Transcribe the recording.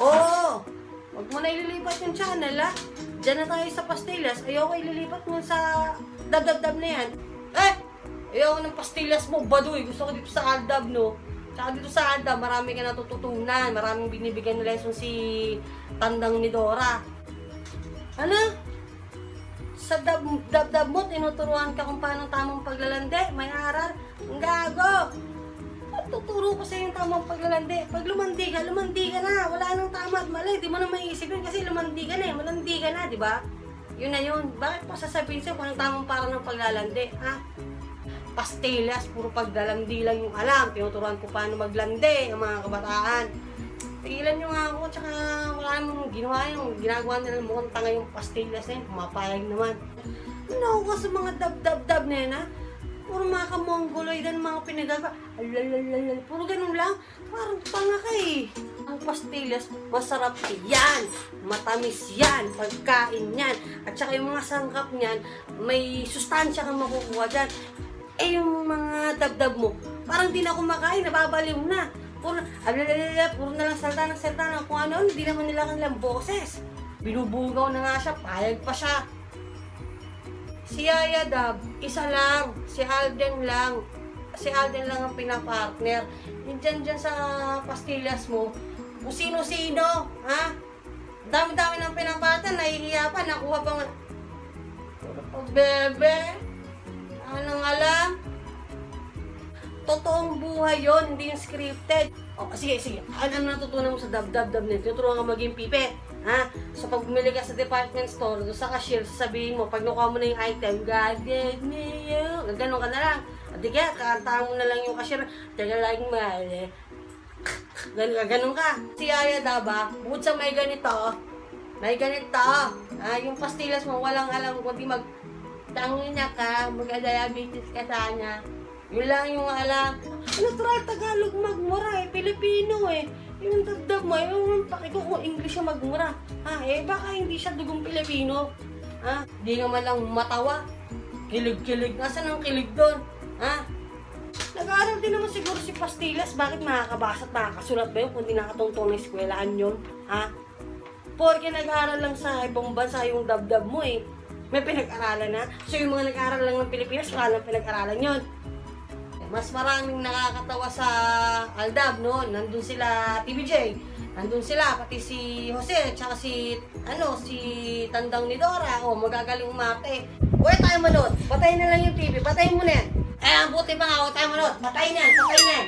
Oo! Huwag mo na ililipat yung channel, ha? Diyan na tayo sa pastillas. Ayoko ililipat mo sa dab-dab-dab na yan. Eh! Ayoko ng pastillas mo, baduy. Gusto ko dito sa Aldab, no? Tsaka dito sa Aldab, marami ka natututunan. Maraming binibigyan na lesson si Tandang ni Dora. Ano? Sa dab, dab-dab mo, tinuturuan ka kung paano tamang paglalande. May aral. Ang! Tuturo ko sa yung tamang paglalandi. Pag lumandi ka, lumandi ka na. Wala nang tama at mali. Di mo na maiisip yun kasi lumandi ka na eh. Malandi ka na, di ba? Yun na yun. Bakit pa sasabihin sa'yo kung anong tamang para ng paglalandi, ha? Pastelas, puro paglalandi lang yung alam. Tinuturuan ko paano maglandi ang mga kabataan. Tigilan nyo nga ako, tsaka wala namang ginawa yung ginagawa nila mukhang tanga yung pastelas na yun. Pumapayag naman. Ano ko sa mga dab-dab-dab na yun, ha? Puro mga kamongoloid ang mga pinagagawa. Alalalala. Puro ganun lang. Parang tanga ka eh. Ang pastillas, masarap yan. Matamis yan. Pagkain yan. At saka yung mga sangkap niyan, may sustansya kang makukuha dyan. Eh yung mga dabdab mo, parang di na kumakain, nababaliw na. Puro, alalalala, puro na lang salta ng salta ng kung ano, hindi naman nila kanilang boses. Binubugaw na nga siya, payag pa siya. Si Yaya Dab, isa lang. Si Alden lang. Si Alden lang ang pinapartner. Yung dyan sa pastillas mo, kung sino-sino, ha? Dami-dami ng pinapartner, nahihiya pa, nakuha pa nga. Oh, bebe, anong alam? Totoong buhay yon hindi yung scripted. O, sige, sige. Ano ang natutunan mo sa dab-dab-dab nito? Tuturuan ka maging pipe. Ha? So, pag bumili ka sa department store, doon sa cashier, sasabihin mo, pag nakuha mo na yung item, God gave me you. Ganon ka na lang. At di kaya, kakantahan mo na lang yung cashier, taga like mali. Ganun, ganun ka. Si Aya Daba, bukod sa may ganito, may ganito. Ah, yung pastillas mo, walang alam kundi mag tangin niya ka, mag-diabetes ka sana. Yun lang yung alam. Natural Tagalog magmura eh, Pilipino eh. Yung dabdab mo, yung paki ko kung English yung magmura. Ha, eh baka hindi siya dugong Pilipino. Ha, di nga man lang matawa. Kilig-kilig. Nasaan ang kilig doon? Ha? Nag-aaral din naman siguro si Pastillas. Bakit makakabasa at makakasulat ba yun kung di nakatungtong na eskwelahan yun? Ha? Porque nag-aaral lang sa ibang bansa yung dabdab mo eh. May pinag-aralan na. So yung mga nag-aaral lang ng Pilipinas, wala lang pinag-aralan yun. Mas maraming nakakatawa sa Aldab, no? Nandun sila TBJ. Nandun sila, pati si Jose, tsaka si, ano, si Tandang ni Dora. O, magagaling umate. Huwag tayo manood. Patayin na lang yung TV. Patayin mo na yan. Eh, ang buti pa nga, huwag tayo manood. Patayin yan, patayin yan.